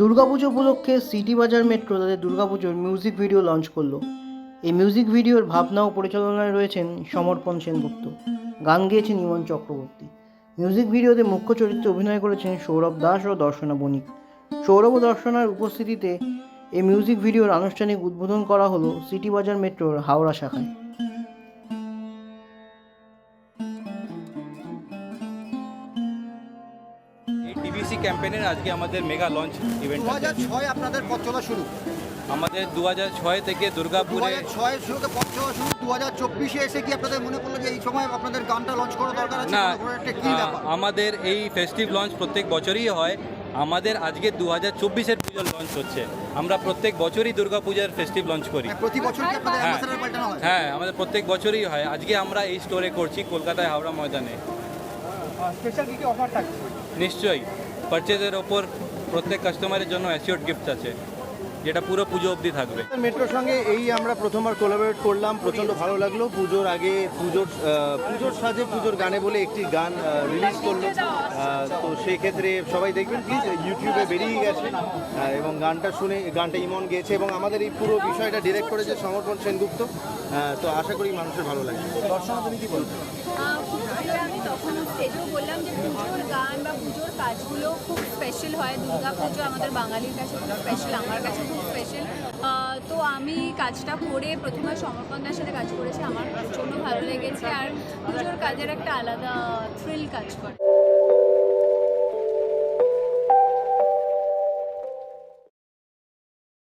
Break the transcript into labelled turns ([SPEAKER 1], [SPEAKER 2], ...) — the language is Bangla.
[SPEAKER 1] দুর্গাপুজো উপলক্ষে সিটি বাজার মেট্রো তাদের দুর্গাপুজোর মিউজিক ভিডিও লঞ্চ করল। এই মিউজিক ভিডিওর ভাবনা ও পরিচালনায় রয়েছেন সমর্পণ সেনগুপ্ত, গান গেয়েছেন ইমন চক্রবর্তী। মিউজিক ভিডিওতে মুখ্য চরিত্রে অভিনয় করেছেন সৌরভ দাস ও দর্শনা বণিক। সৌরভ ও দর্শনার উপস্থিতিতে এই মিউজিক ভিডিওর আনুষ্ঠানিক উদ্বোধন করা হলো সিটি বাজার মেট্রোর হাওড়া শাখায়।
[SPEAKER 2] এই টিভিসি ক্যাম্পেইনের আজকে আমাদের মেগা লঞ্চ ইভেন্ট
[SPEAKER 3] দু হাজার ছয় আপনাদের পথ চলা শুরু।
[SPEAKER 2] আমাদের দু হাজার ছয় থেকে
[SPEAKER 3] দু
[SPEAKER 2] দুর্গাপুরে
[SPEAKER 3] হাজার ছয়ের শুরুতে পথ চলা শুরু দু হাজার চব্বিশে এসে কি আপনাদের মনে পড়ল যে এই সময় আপনাদের গানটা লঞ্চ করা দরকার আছে?
[SPEAKER 2] না
[SPEAKER 3] কোনো একটা কি
[SPEAKER 2] আ,
[SPEAKER 3] ব্যাপার?
[SPEAKER 2] আমাদের এই ফেস্টিভ লঞ্চ প্রত্যেক বছরই হয়। আমাদের আজকে দু হাজার চব্বিশের পুজোর লঞ্চ হচ্ছে। আমরা প্রত্যেক বছরই দুর্গাপূজার ফেস্টিভ লঞ্চ করি।
[SPEAKER 3] প্রতি বছর কি আপনাদের
[SPEAKER 2] হ্যাঁ।
[SPEAKER 3] অ্যাম্বাসেডার পাল্টানো হয়?
[SPEAKER 2] হ্যাঁ আমাদের প্রত্যেক বছরই হয়। আজকে আমরা এই স্টোরে করছি কলকাতায় হাওড়া ময়দানে।
[SPEAKER 4] স্পেশাল কি কি অফার থাকছে?
[SPEAKER 2] নিশ্চয়ই। পারচেজের ওপর প্রত্যেক কাস্টমারের জন্য অ্যাসিওর গিফট আছে। যেটা পুরো পুজো অবধি থাকবে।
[SPEAKER 5] মেট্রোর সঙ্গে এই আমরা প্রথমবার কোলাবোরেট করলাম প্রচণ্ড ভালো লাগল। পুজোর আগে পুজোর পুজোর সাজে পুজোর গানে বলে একটি গান রিলিজ করল। তো সেই ক্ষেত্রে সবাই দেখবেন প্লিজ ইউটিউবে বেরিয়ে গেছে। এবং গানটা শুনে গানটা ইমন গেয়েছে এবং আমাদের এই পুরো বিষয়টা ডিরেক্ট করেছে সমর্পণ সেনগুপ্ত। তো আশা করি মানুষের ভালো লাগে দর্শনা তুমি কি বলছো
[SPEAKER 6] আহ, খুব ভালো আমি তখন স্টেজেও বললাম যে পুজোর গান বা পুজোর কাজগুলো খুব স্পেশাল হয়। দুর্গা পুজো আমাদের বাঙালির কাছে খুব স্পেশাল আমার কাছে খুব স্পেশাল তো আমি কাজটা করে প্রথমে সমর্পণদার সাথে কাজ করেছি। আমার প্রচণ্ড ভালো লেগেছে আর পুজোর কাজের একটা আলাদা থ্রিল কাজ করে।